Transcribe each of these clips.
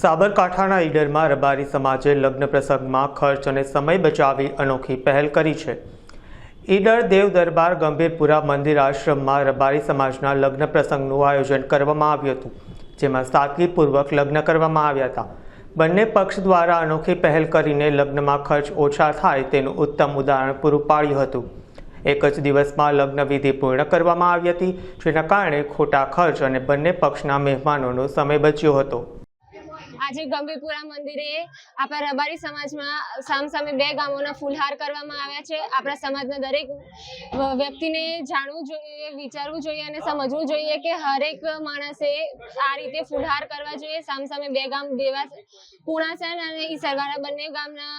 સાબરકાંઠાના ઈડરમાં રબારી સમાજે લગ્ન પ્રસંગમાં ખર્ચ અને સમય બચાવી અનોખી પહેલ કરી છે. ઈડર દેવ દરબાર ગંભીરપુરા મંદિર આશ્રમમાં રબારી સમાજના લગ્ન પ્રસંગનું આયોજન કરવામાં આવ્યું હતું, જેમાં સાદગીપૂર્વક લગ્ન કરવામાં આવ્યા હતા. બંને પક્ષ દ્વારા અનોખી પહેલ કરીને લગ્નમાં ખર્ચ ઓછા થાય તેનું ઉત્તમ ઉદાહરણ પૂરું પાડ્યું હતું. એક જ દિવસમાં લગ્ન વિધિ પૂર્ણ કરવામાં આવી હતી, જેના કારણે ખોટા ખર્ચ અને બંને પક્ષના મહેમાનોનો સમય બચ્યો હતો. આજે ગંભીરપુરા મંદિરે આપણા રબારી સમાજમાં સામસામે બે ગામોના ફૂલહાર કરવામાં આવ્યા છે. આપણા સમાજના દરેક વ્યક્તિને જાણવું જોઈએ, વિચારવું જોઈએ અને સમજવું જોઈએ કે હરેક માણસે આ રીતે ફૂલહાર કરવા જોઈએ. સામસામે બે ગામ દેવા પુણાસન અને ઈસરવાળા બંને ગામના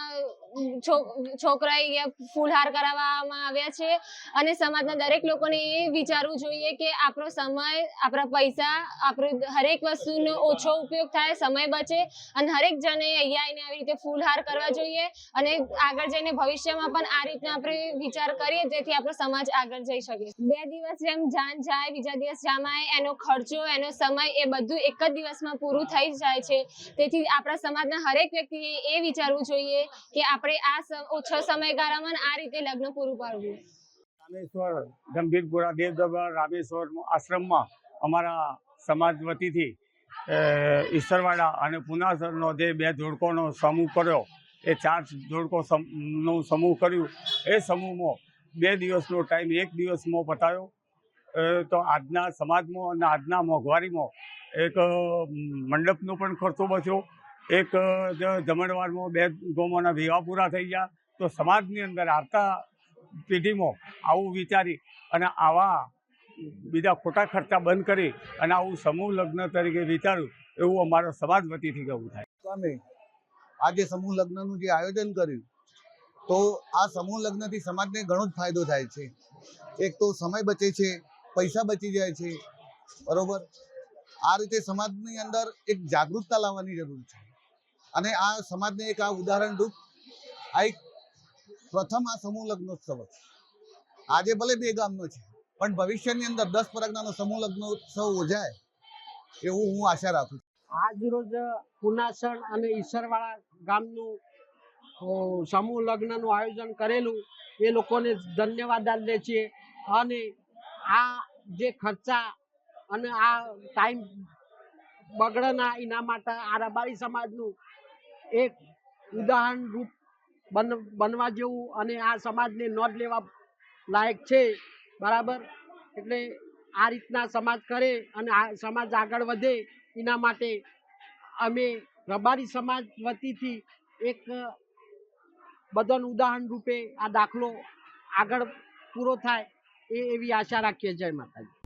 છો- છોકરા અહીંયા ફૂલહાર કરાવવામાં આવ્યા છે અને સમાજના દરેક લોકોને એ વિચારવું જોઈએ કે આપણો સમય, આપણા પૈસા, આપણું હરેક વસ્તુનો ઓછો ઉપયોગ થાય, સમય બચે અને હરેક જણે અહીંયા આવીને આવી રીતે ફૂલહાર કરવા જોઈએ અને આગળ જઈને ભવિષ્યમાં પણ આ રીતના આપણે વિચાર કરીએ જેથી આપણો સમાજ આગળ જઈ શકે. બે દિવસ જેમ જાન જાય, બીજા દિવસ જામાય, એનો ખર્ચો, એનો સમય એ બધું એક જ દિવસમાં પૂરું થઈ જાય છે. તેથી આપણા સમાજના હરેક વ્યક્તિએ એ વિચારવું જોઈએ કે આપણે આ ઓછા સમયગાળામાં આ રીતે લગ્ન પૂરું પાડવું. રામેશ્વર ગંભીરપુરા દેવ દરબાર રામેશ્વર આશ્રમમાં અમારા સમાજ વતીથી ઈશ્વરવાડા અને પુનાસરનો જે બે જોડકોનો સમૂહ કર્યો, એ ચાર સમ- નો સમૂહ કર્યું. એ સમૂહમાં બે દિવસનો ટાઈમ, એક દિવસમાં પતાવ્યો તો આજના સમાજમાં અને આજના મોંઘવારીમાં એક મંડપનો પણ ખર્ચો બચ્યો. એક જમણવારમાં બે ગોમાના વિવાહ પૂરા થઈ ગયા તો સમાજની અંદર આવતા પેઢીમાં આવું વિચારી અને આવા બીજા ખોટા ખર્ચા બંધ કરી અને આવું સમૂહ લગ્ન તરીકે વિચાર્યું, એવું અમારો સમાજ વતીથી કહેવું થાય. અમે આજે સમૂહ લગ્નનું જે આયોજન કર્યું, તો આ સમૂહ લગ્નથી સમાજને ઘણો જ ફાયદો થાય છે. એક તો સમય બચે છે, પૈસા બચી જાય છે, બરોબર? આ રીતે સમાજની અંદર એક જાગૃતતા લાવવાની જરૂર છે. અને આ સમાજને એક આ ઉદાહરણરૂપ આ એક પ્રથમ આ સમૂહ લગ્નોત્સવ. આજે ભલે બે ગામનો છે, પણ ભવિષ્યની અંદર દસ પરગનાનો સમૂહ લગ્નોત્સવ યોજાય એવું હું આશા રાખું છું. આજ રોજ પુનાસણ અને ઈસરવાળા ગામનું સમૂહ લગ્નનું આયોજન કરેલું. એ લોકોને ધન્યવાદ આપીએ છીએ. અને આ જે ખર્ચા અને આ ટાઈમ બગડના એના માટે આ રબારી સમાજનું એક ઉદાહરણ રૂપ બન, બનવા જેવું અને આ સમાજને નોંધ લેવા લાયક છે. બરાબર? એટલે આ રીતના સમાજ કરે અને આ સમાજ આગળ વધે એના માટે અમે રબારી સમાજ વતીથી એક બધાનું ઉદાહરણ રૂપે આ દાખલો આગળ પૂરો થાય એ એવી આશા રાખીએ. જય માતાજી.